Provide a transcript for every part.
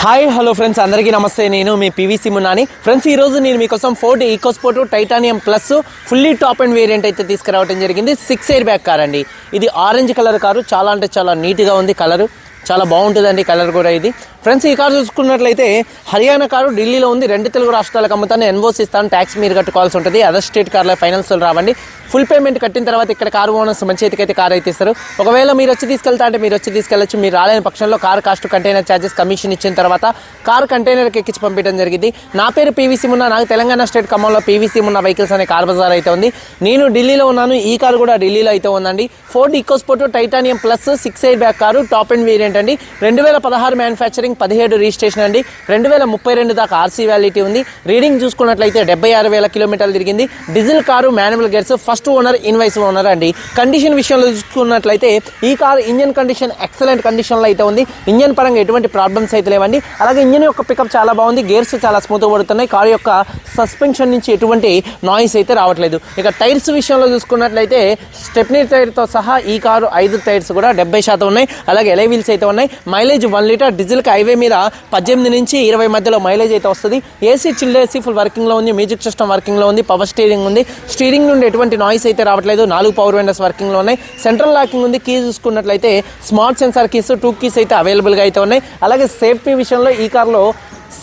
Hi hello friends అందరికీ నమస్తే. నేను మీ పీవీసీ మున్నాని. ఫ్రెండ్స్ ఈ రోజు నేను మీకోసం Ford EcoSport Titanium plus fully top end variant అయితే తీసుకురావడం జరిగింది. సిక్స్ ఎయిర్ బ్యాగ్ కార్ అండి. ఇది ఆరెంజ్ కలర్ కారు. చాలా అంటే చాలా నీట్గా ఉంది కలరు. చాలా బాగుంటుందండి కలర్ కూడా ఇది. ఫ్రెండ్స్ ఈ కారు చూసుకున్నట్లయితే హర్యానా కారు ఢిల్లీలో ఉంది. రెండు తెలుగు రాష్ట్రాలకు అమ్ముతాను. ఎన్ఓసి ఇస్తాను. ట్యాక్స్ మీరు కట్టుకోవాల్సి ఉంటుంది. అదర్ స్టేట్ కార్లో ఫైనాన్స్ రావండి. ఫుల్ పేమెంట్ కట్టిన తర్వాత ఇక్కడ కారు ఓనర్స్ మంచి అయితే కార్ అయితే ఇస్తారు. ఒకవేళ మీరు వచ్చి తీసుకెళ్తా అంటే మీరు వచ్చి తీసుకెళ్ళచ్చు. మీరు రాలేని పక్షంలో car cost container charges commission ఇచ్చిన తర్వాత కార్ కంటైనర్కి ఎక్కించి పంపించడం జరిగింది. నా పేరు పీవీసీ ఉన్న నాకు తెలంగాణ స్టేట్ ఖమ్మంలో పీవీసీ ఉన్న వెహికల్స్ అనే కార్ బజార్ అయితే ఉంది. నేను ఢిల్లీలో ఉన్నాను. ఈ కారు కూడా ఢిల్లీలో అయితే ఉందండి. Ford EcoSport Titanium plus six airbag car top end variant అండి. రెండు వేల పదహారు మ్యానుఫ్యాక్చరింగ్ పదిహేడు రిజిస్ట్రేషన్ అండి. రెండు వేల ముప్పై రెండు దాకా ఆర్సీ వ్యాలిటీ ఉంది. రీడింగ్ చూసుకున్నట్లయితే డెబ్బై ఆరు వేల కిలోమీటర్లు తిరిగింది. Diesel car manual gears first owner invoice owner అండి. కండిషన్ విషయంలో చూసుకున్నట్లయితే ఈ కారు ఇంజన్ కండిషన్ ఎక్సలెంట్ కండిషన్లో అయితే ఉంది. ఇంజన్ పరంగా ఎటువంటి ప్రాబ్లమ్స్ అయితే లేవండి. అలాగే ఇంజన్ యొక్క పికప్ చాలా బాగుంది. గేర్స్ చాలా స్మూత్గా పడుతున్నాయి. కారు యొక్క సస్పెన్షన్ నుంచి ఎటువంటి నాయిస్ అయితే రావట్లేదు. ఇక టైర్స్ విషయంలో చూసుకున్నట్లయితే స్టెప్నీ టైర్తో సహా ఈ కారు ఐదు టైర్స్ కూడా డెబ్బై శాతం ఉన్నాయి. అలాగే ఎలై వీల్స్ అయితే ఉన్నాయి. మైలేజ్ వన్ లీటర్ డీజిల్కి హైవే మీద పద్దెనిమిది నుంచి ఇరవై మధ్యలో మైలేజ్ అయితే వస్తుంది. ఏసీ చిల్డ్ ఏసీ ఫుల్ వర్కింగ్లో ఉంది మ్యూజిక్ సిస్టమ్ వర్కింగ్లో ఉంది పవర్ స్టీరింగ్ ఉంది. స్టీరింగ్ నుండి ఎటువంటి నాయిస్ అయితే రావట్లేదు. నాలుగు పవర్ విండోస్ వర్కింగ్లో ఉన్నాయి. సెంట్రల్ లాకింగ్ ఉంది. కీ చూసుకున్నట్లయితే smart sensor keys two keys అయితే అవైలబుల్గా అయితే ఉన్నాయి. అలాగే సేఫ్టీ విషయంలో ఈ కార్లో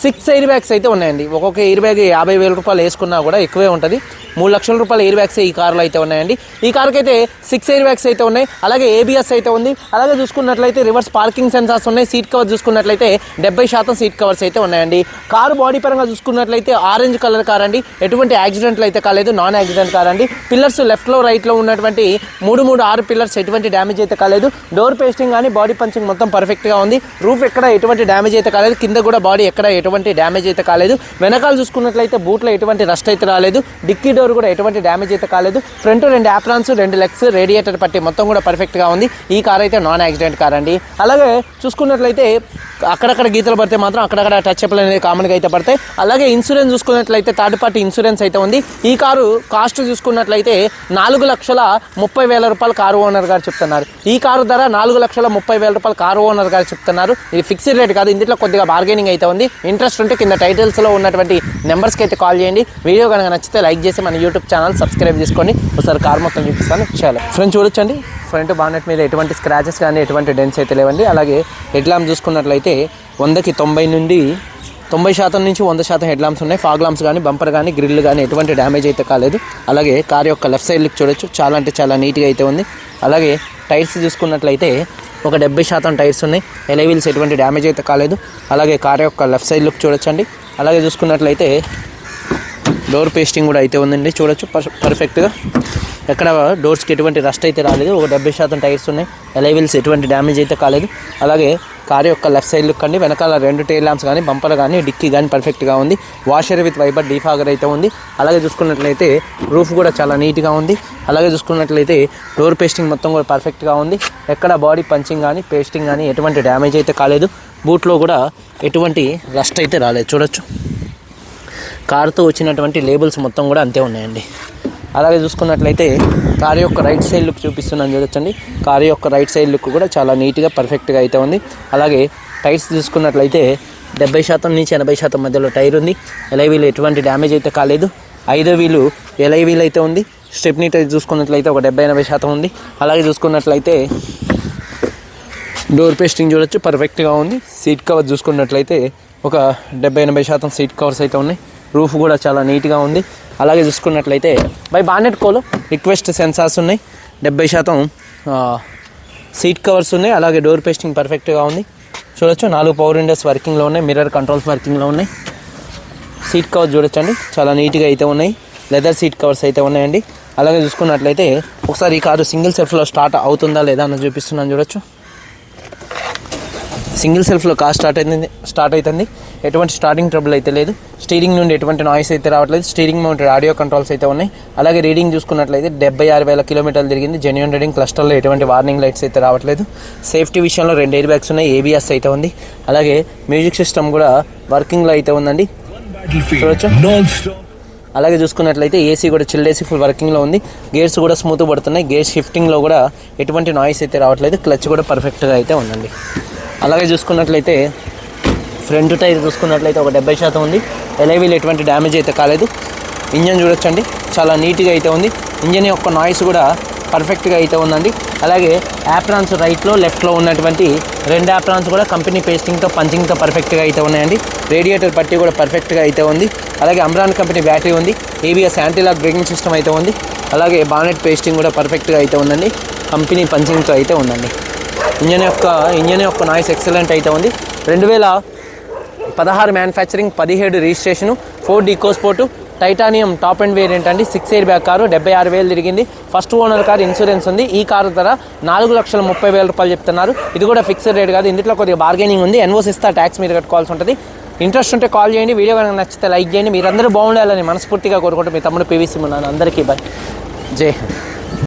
సిక్స్ ఎయిర్ బ్యాగ్స్ అయితే ఉన్నాయండి. ఒక్కొక్క ఎయిర్ బ్యాగ్ యాభై వేల రూపాయలు వేసుకున్నా కూడా ఎక్కువే ఉంటుంది. మూడు లక్షల రూపాయల ఎయిర్ బ్యాగ్స్ ఈ కార్లో అయితే ఉన్నాయండి. ఈ కార్కి అయితే సిక్స్ ఎయిర్ బ్యాగ్స్ అయితే ఉన్నాయి. అలాగే ఏబిఎస్ అయితే ఉంది. అలాగే చూసుకున్నట్లయితే రివర్స్ పార్కింగ్ సెన్సార్స్ ఉన్నాయి. సీట్ కవర్ చూసుకున్నట్లయితే డెబ్బై శాతం సీట్ కవర్స్ అయితే ఉన్నాయండి. కారు బాడీ పరంగా చూసుకున్నట్లయితే ఆరెంజ్ కలర్ కార్ అండి. ఎటువంటి యాక్సిడెంట్లు అయితే కాలేదు. నాన్ యాక్సిడెంట్ కార్ అండి. పిల్లర్స్ లెఫ్ట్లో రైట్లో ఉన్నటువంటి మూడు మూడు ఆరు పిల్లర్స్ ఎటువంటి డ్యామేజ్ అయితే కాలేదు. డోర్ పేస్టింగ్ కానీ బాడీ పంచింగ్ మొత్తం పర్ఫెక్ట్గా ఉంది. రూఫ్ ఎక్కడ ఎటువంటి డ్యామేజ్ అయితే కాలేదు. కింద కూడా బాడీ ఎక్కడ ఎటువంటి డ్యామేజ్ అయితే కాలేదు. వెనకాల చూసుకున్నట్లయితే బూట్లో ఎటువంటి రస్ట్ అయితే రాలేదు. డిక్కీ డోర్ కూడా ఎటువంటి డ్యామేజ్ అయితే కాలేదు. ఫ్రంట్ రెండు యాప్రాన్స్ రెండు లెగ్స్ రేడియేటర్ పట్టి మొత్తం కూడా పర్ఫెక్ట్గా ఉంది. ఈ కార్ అయితే నాన్ యాక్సిడెంట్ కార్ అండి. అలాగే చూసుకున్నట్లయితే అక్కడక్కడ గీతలు పడితే మాత్రం అక్కడక్కడ టచ్ అప్లు అనేది కామన్గా అయితే పడతాయి. అలాగే ఇన్సూరెన్స్ చూసుకున్నట్లయితే థర్డ్ పార్టీ ఇన్సూరెన్స్ అయితే ఉంది. ఈ కారు కాస్ట్ చూసుకున్నట్లయితే నాలుగు లక్షల ముప్పై వేల రూపాయలు కారు ఓనర్ గారు చెప్తున్నారు. ఈ కారు ధర నాలుగు లక్షల ముప్పై వేల రూపాయలు కారు ఓనర్ గారు చెప్తున్నారు. ఇది ఫిక్స్డ్ రేట్ కాదు ఇందులో కొద్దిగా బార్గెనింగ్ అయితే ఉంది. ఇంట్రెస్ట్ ఉంటే కింద టైటిల్స్లో ఉన్నటువంటి నెంబర్స్కి అయితే కాల్ చేయండి. వీడియో కనుక నచ్చితే లైక్ చేసి మన యూట్యూబ్ ఛానల్ సబ్స్క్రైబ్ చేసుకోండి ఒకసారి కార్ మొత్తం చూపిస్తాను. చాలా ఫ్రెండ్స్ చూడొచ్చండి. ఫ్రంట్ బానెట్ మీద ఎటువంటి స్క్రాచెస్ కానీ ఎటువంటి డెన్స్ అయితే లేవండి. అలాగే హెడ్ ల్యాంప్ చూసుకున్నట్లయితే వందకి తొంభై నుండి తొంభై శాతం నుంచి వంద శాతం హెడ్ ల్యాంప్స్ ఉన్నాయి. ఫాగ్ ల్యాంప్స్ కానీ బంపర్ కానీ గ్రిల్ కానీ ఎటువంటి డ్యామేజ్ అయితే కాలేదు. అలాగే కార్ యొక్క లెఫ్ట్ సైడ్ లుక్ చూడొచ్చు. చాలా అంటే చాలా నీట్గా అయితే ఉంది. అలాగే టైర్స్ చూసుకున్నట్లయితే ఒక డెబ్బై శాతం టైర్స్ ఉన్నాయి. ఎలైవీల్స్ ఎటువంటి డ్యామేజ్ అయితే కాలేదు. అలాగే కార్ యొక్క లెఫ్ట్ సైడ్ లుక్ చూడొచ్చండి. అలాగే చూసుకున్నట్లయితే డోర్ పేస్టింగ్ కూడా అయితే ఉందండి. చూడొచ్చు. పర్ పర్ఫెక్ట్గా ఎక్కడ డోర్స్కి ఎటువంటి రస్ట్ అయితే రాలేదు. ఒక డెబ్బై శాతం టైర్స్ ఉన్నాయి. ఎలైవిల్స్ ఎటువంటి డ్యామేజ్ అయితే కాలేదు. అలాగే కార్ యొక్క లెఫ్ట్ సైడ్ లుక్ అండి. వెనకాల రెండు టైర్ ల్యాంప్స్ కానీ బంపర్ కానీ డిక్కీ కానీ పర్ఫెక్ట్గా ఉంది. వాషర్ విత్ వైబర్ డీఫాగర్ అయితే ఉంది. అలాగే చూసుకున్నట్లయితే రూఫ్ కూడా చాలా నీట్గా ఉంది. అలాగే చూసుకున్నట్లయితే డోర్ పేస్టింగ్ మొత్తం కూడా పర్ఫెక్ట్గా ఉంది. ఎక్కడ బాడీ పంచింగ్ కానీ పేస్టింగ్ కానీ ఎటువంటి డ్యామేజ్ అయితే కాలేదు. బూట్లో కూడా ఎటువంటి రస్ట్ అయితే రాలేదు. చూడొచ్చు. కార్తో వచ్చినటువంటి లేబుల్స్ మొత్తం కూడా అంతే ఉన్నాయండి. అలాగే చూసుకున్నట్లయితే కారు యొక్క రైట్ సైడ్ లుక్ చూపిస్తున్నాను చూడొచ్చండి. కారు యొక్క రైట్ సైడ్ లుక్ కూడా చాలా నీట్గా పర్ఫెక్ట్గా అయితే ఉంది. అలాగే టైర్స్ చూసుకున్నట్లయితే డెబ్బై శాతం నుంచి ఎనభై శాతం మధ్యలో టైర్ ఉంది. ఎలై వీలు ఎటువంటి డ్యామేజ్ అయితే కాలేదు. ఐదో వీలు ఎలై వీలు అయితే ఉంది. స్టెప్నీ టైర్ చూసుకున్నట్లయితే ఒక డెబ్బై ఎనభై శాతం ఉంది. అలాగే చూసుకున్నట్లయితే డోర్ పేస్టింగ్ చూడొచ్చు పర్ఫెక్ట్గా ఉంది. సీట్ కవర్ చూసుకున్నట్లయితే ఒక డెబ్బై ఎనభై శాతం సీట్ కవర్స్ అయితే ఉన్నాయి. రూఫ్ కూడా చాలా నీట్గా ఉంది. అలాగే చూసుకున్నట్లయితే బై బానెట్ కోలో రిక్వెస్ట్ సెన్సార్స్ ఉన్నాయి. డెబ్బై శాతం సీట్ కవర్స్ ఉన్నాయి అలాగే డోర్ పేస్టింగ్ పర్ఫెక్ట్గా ఉంది. చూడొచ్చు నాలుగు పవర్ విండోస్ వర్కింగ్లో ఉన్నాయి మిర్రర్ కంట్రోల్స్ వర్కింగ్లో ఉన్నాయి. సీట్ కవర్స్ చూడొచ్చండి చాలా నీట్గా అయితే ఉన్నాయి. లెదర్ సీట్ కవర్స్ అయితే ఉన్నాయండి. అలాగే చూసుకున్నట్లయితే ఒకసారి ఈ కారు సింగిల్ సెల్ఫ్లో స్టార్ట్ అవుతుందా లేదా అని చూపిస్తున్నాను చూడొచ్చు. సింగిల్ సెల్ఫ్లో కార్ స్టార్ట్ అయింది స్టార్ట్ అవుతుంది ఎటువంటి స్టార్టింగ్ ట్రబుల్ అయితే లేదు. స్టీరింగ్ నుండి ఎటువంటి నాయిస్ అయితే రావట్లేదు. స్టీరింగ్ మౌంటెడ్ ఆడియో కంట్రోల్స్ అయితే ఉన్నాయి. అలాగే రీడింగ్ చూసుకున్నట్లయితే డెబ్బై ఆరు వేల కిలోమీటర్లు తిరిగింది. జెన్యున్ రీడింగ్ క్లస్టర్లో ఎటువంటి వార్నింగ్ లైట్స్ అయితే రావట్లేదు. సేఫ్టీ విషయంలో రెండు ఎయిర్ బ్యాగ్స్ ఉన్నాయి. ఏబిఎస్ అయితే ఉంది. అలాగే మ్యూజిక్ సిస్టమ్ కూడా వర్కింగ్లో అయితే ఉందండి. చూడొచ్చు. అలాగే చూసుకున్నట్లయితే ఏసీ కూడా చిల్డ్ ఏసీ ఫుల్ వర్కింగ్లో ఉంది. గేర్స్ కూడా స్మూత్ పడుతున్నాయి. గేర్ షిఫ్టింగ్లో కూడా ఎటువంటి నాయిస్ అయితే రావట్లేదు. క్లచ్ కూడా పర్ఫెక్ట్గా అయితే ఉందండి. అలాగే చూసుకున్నట్లయితే ఫ్రంట్ టైర్ చూసుకున్నట్లయితే ఒక డెబ్బై శాతం ఉంది. ఎలైవీలు ఎటువంటి డ్యామేజ్ అయితే కాలేదు. ఇంజన్ చూడొచ్చండి. చాలా నీట్గా అయితే ఉంది. ఇంజన్ యొక్క నాయిస్ కూడా పర్ఫెక్ట్గా అయితే ఉందండి. అలాగే యాప్రాన్స్ రైట్లో లెఫ్ట్లో ఉన్నటువంటి రెండు యాప్రాన్స్ కూడా కంపెనీ పేస్టింగ్తో పంచింగ్తో పర్ఫెక్ట్గా అయితే ఉన్నాయండి. రేడియేటర్ పట్టి కూడా పర్ఫెక్ట్గా అయితే ఉంది. అలాగే అమ్రాన్ కంపెనీ బ్యాటరీ ఉంది. ఏబిఎస్ యాంటీలాక్ బ్రేకింగ్ సిస్టమ్ అయితే ఉంది. అలాగే బానెట్ పేస్టింగ్ కూడా పర్ఫెక్ట్గా అయితే ఉందండి. కంపెనీ పంచింగ్తో అయితే ఉందండి. ఇంజన్ యొక్క ఇంజన్ యొక్క నాయిస్ ఎక్సలెంట్ అయితే ఉంది. రెండు వేల పదహారు మ్యానుఫ్యాక్చరింగ్ పదిహేడు registration Ford EcoSport Titanium top end variant అండి సిక్స్ ఎయిర్ బ్యాగ్ కారు డెబ్బై ఆరు వేలు తిరిగింది. ఫస్ట్ ఓనర్ కారు ఇన్సూరెన్స్ ఉంది. ఈ కారు ధర నాలుగు లక్షల ముప్పై వేల రూపాయలు చెప్తున్నారు. ఇది కూడా ఫిక్స్డ్ రేట్ కాదు. ఇందులో కొద్దిగా బార్గెనింగ్ ఉంది. ఎన్ఓస్ ఇస్తా ట్యాక్స్ మీరు కట్టుకోవాల్సి ఉంటుంది. ఇంట్రెస్ట్ ఉంటే కాల్ చేయండి. వీడియో కనుక నచ్చితే లైక్ చేయండి. మీరందరూ బాగుండాలని మనస్ఫూర్తిగా కోరుకుంటూ మీ తమ్ముడు పీవీసీ ఉన్నాను అందరికీ బాయ్ జై హింద్.